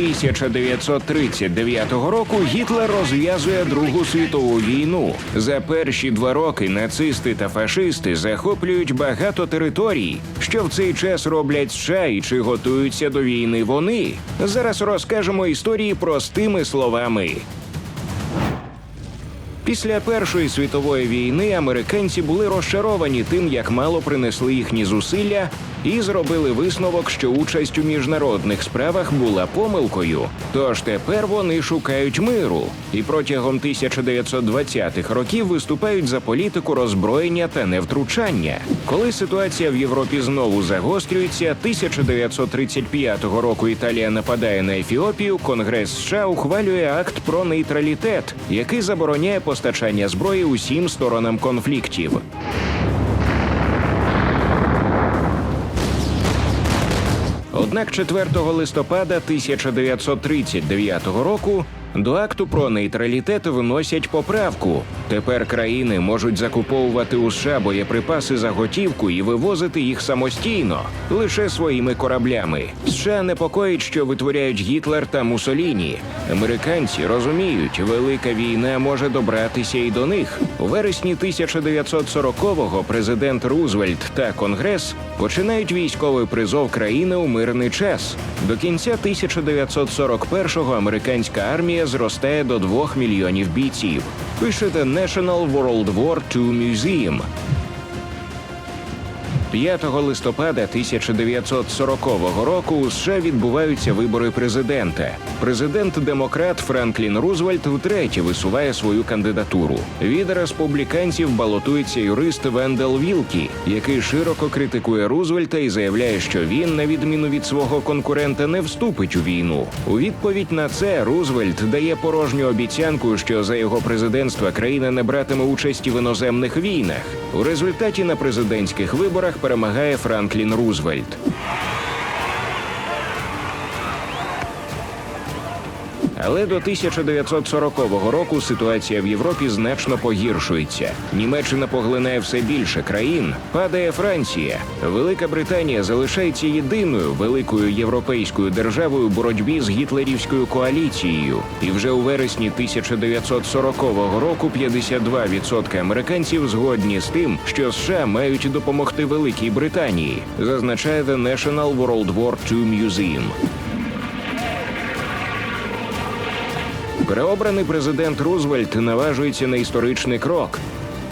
1939 року Гітлер розв'язує Другу світову війну. За перші два роки нацисти та фашисти захоплюють багато територій. Що в цей час роблять США і чи готуються до війни вони? Зараз розкажемо історії простими словами. Після Першої світової війни американці були розчаровані тим, як мало принесли їхні зусилля, і зробили висновок, що участь у міжнародних справах була помилкою. Тож тепер вони шукають миру і протягом 1920-х років виступають за політику роззброєння та невтручання. Коли ситуація в Європі знову загострюється, 1935 року Італія нападає на Ефіопію. Конгрес США ухвалює акт про нейтралітет, який забороняє постачання зброї усім сторонам конфліктів. Однак 4 листопада 1939 року до акту про нейтралітет вносять поправку. Тепер країни можуть закуповувати у США боєприпаси за готівку і вивозити їх самостійно лише своїми кораблями. США непокоїть, що витворяють Гітлер та Мусоліні. Американці розуміють, велика війна може добратися і до них. У вересні 1940-го президент Рузвельт та Конгрес починають військовий призов країни у мирний час. До кінця 1941-го американська армія зростає до 2 мільйонів бійців. Пишете National World War II Museum. 5 листопада 1940 року у США відбуваються вибори президента. Президент-демократ Франклін Рузвельт втретє висуває свою кандидатуру. Від республіканців балотується юрист Вендел Вілкі, який широко критикує Рузвельта і заявляє, що він, на відміну від свого конкурента, не вступить у війну. У відповідь на це Рузвельт дає порожню обіцянку, що за його президентства країна не братиме участі в іноземних війнах. У результаті на президентських виборах перемагає Франклін Рузвельт. Але до 1940 року ситуація в Європі значно погіршується. Німеччина поглинає все більше країн, падає Франція. Велика Британія залишається єдиною великою європейською державою у боротьбі з гітлерівською коаліцією. І вже у вересні 1940 року 52% американців згодні з тим, що США мають допомогти Великій Британії, зазначає The National World War II Museum. Переобраний президент Рузвельт наважується на історичний крок.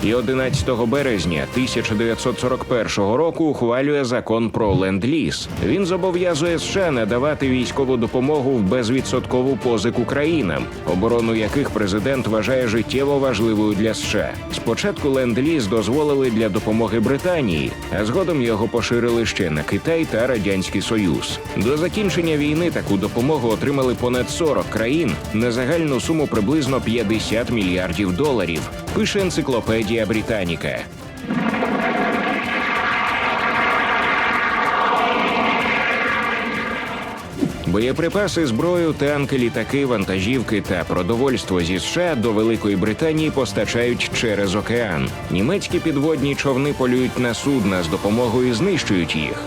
І 11 березня 1941 року ухвалює закон про ленд-ліз. Він зобов'язує США надавати військову допомогу в безвідсоткову позику країнам, оборону яких президент вважає життєво важливою для США. Спочатку ленд-ліз дозволили для допомоги Британії, а згодом його поширили ще на Китай та Радянський Союз. До закінчення війни таку допомогу отримали понад 40 країн на загальну суму приблизно 50 мільярдів доларів. Пише енциклопедія Британіка. Боєприпаси, зброю, танки, літаки, вантажівки та продовольство зі США до Великої Британії постачають через океан. Німецькі підводні човни полюють на судна з допомогою знищують їх.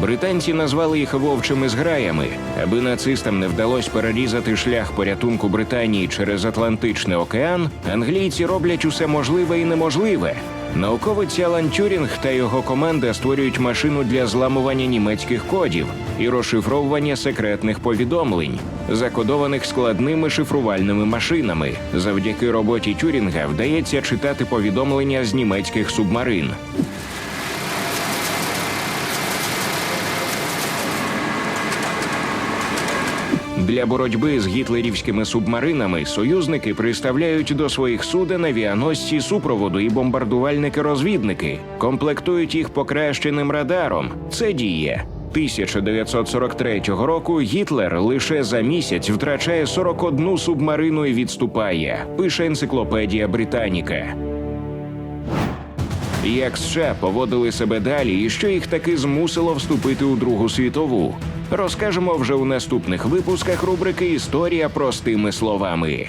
Британці назвали їх вовчими зграями, аби нацистам не вдалося перерізати шлях порятунку Британії через Атлантичний океан. Англійці роблять усе можливе і неможливе. Науковець Алан Тюрінг та його команда створюють машину для зламування німецьких кодів і розшифровування секретних повідомлень, закодованих складними шифрувальними машинами. Завдяки роботі Тюрінга вдається читати повідомлення з німецьких субмарин. Для боротьби з гітлерівськими субмаринами союзники приставляють до своїх суден авіаносці супроводу і бомбардувальники-розвідники, комплектують їх покращеним радаром. Це діє. 1943 року Гітлер лише за місяць втрачає 41 субмарину і відступає. Пише енциклопедія Британіка. Як США поводили себе далі, і що їх таки змусило вступити у Другу світову, розкажемо вже у наступних випусках рубрики Історія простими словами.